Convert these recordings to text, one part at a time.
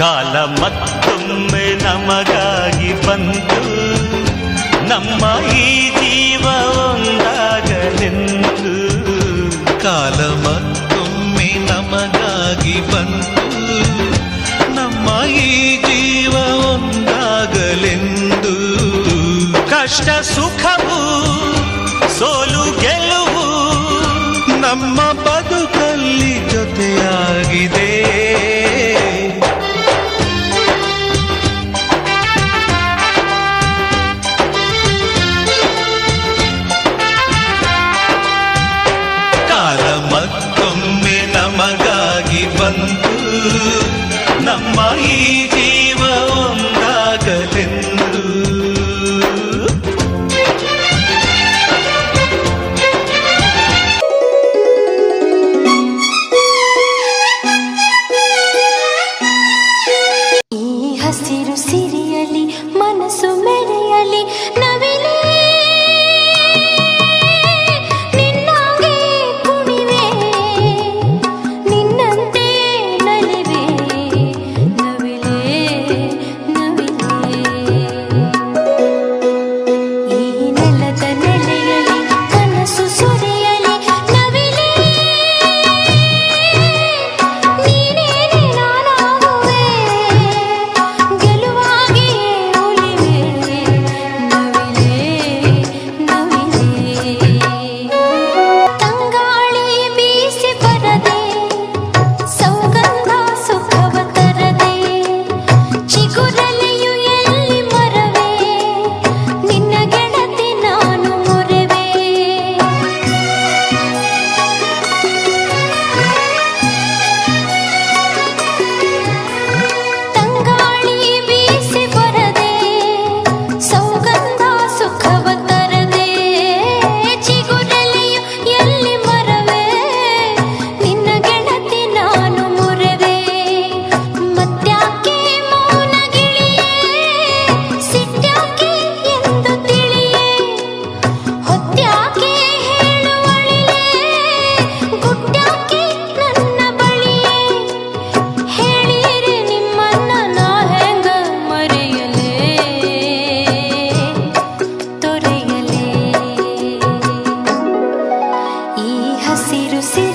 ಕಾಲ ಮತ್ತೊಮ್ಮೆ ನಮಗಾಗಿ ಬಂತು ನಮ್ಮ ಈ ಜೀವ ಒಂದಾಗಲೆಂದು ಕಾಲ ಮತ್ತೊಮ್ಮೆ ನಮಗಾಗಿ ಬಂತು ನಮ್ಮ ಈ ಜೀವ ಒಂದಾಗಲೆಂದು ಕಷ್ಟ ಸುಖವು ಸೋಲು ನಮ್ಮ ಈ ಜೀವ ಒಂದಾಗಲೆಂದು Ciro, Ciro.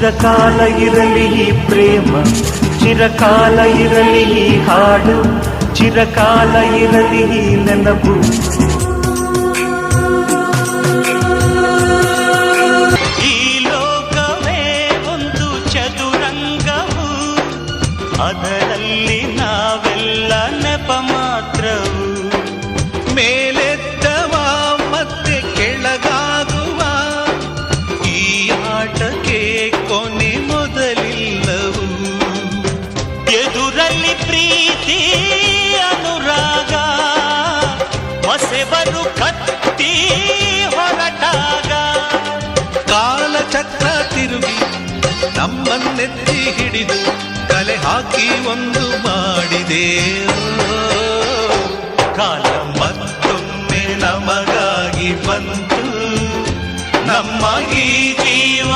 ಚಿರಕಾಲ ಇರಲಿ ಈ ಪ್ರೇಮ ಚಿರಕಾಲ ಇರಲಿ ಈ ಹಾಡು ಚಿರಕಾಲ ಇರಲಿ ಈ ನೆನಪು. ಎದುರಲ್ಲಿ ಪ್ರೀತಿ ಅನುರಾಗ ಮಸೆಬರು ಕತ್ತಿ ಹೊರಟಾಗ. ಕಾಲಚಕ್ರ ತಿರುಗಿ, ನಮ್ಮನ್ನೆತ್ತಿ ಹಿಡಿದು, ಕಲೆ ಹಾಕಿ ಒಂದು ಮಾಡಿದೆ. ಕಾಲ ಮತ್ತೊಮ್ಮೆ ನಮಗಾಗಿ ಬಂತು, ನಮ್ಮ ಈ ಜೀವ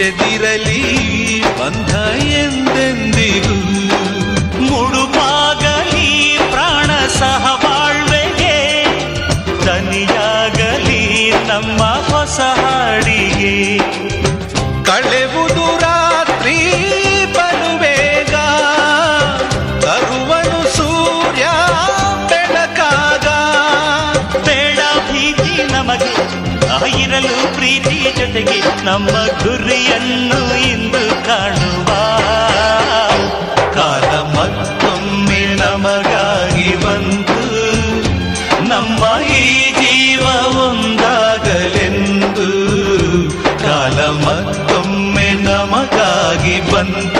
ಬೆಸೆದಿರಲಿ ಬಂಧ ಎಂದೆಂದಿಗೂ. ಮುಡುಪಾಗಲಿ ಪ್ರಾಣ ಸಹಬಾಳ್ವೆಗೆ ತನಿಯಾಗಲಿ ನಮ್ಮ ಹೊಸ ಹಾಡಿಗೆ. ಕಳೆವುದು ಪ್ರೀತಿ ಜೊತೆಗೆ ನಮ್ಮ ಗುರಿಯನ್ನು ಇಂದು ಕಾಣುವ. ಕಾಲ ಮತ್ತೊಮ್ಮೆ ನಮಗಾಗಿ ಬಂತು. ನಮ್ಮ ಈ ಜೀವ ಒಂದಾಗಲೆಂದು. ಕಾಲ ಮತ್ತೊಮ್ಮೆ ನಮಗಾಗಿ ಬಂತು.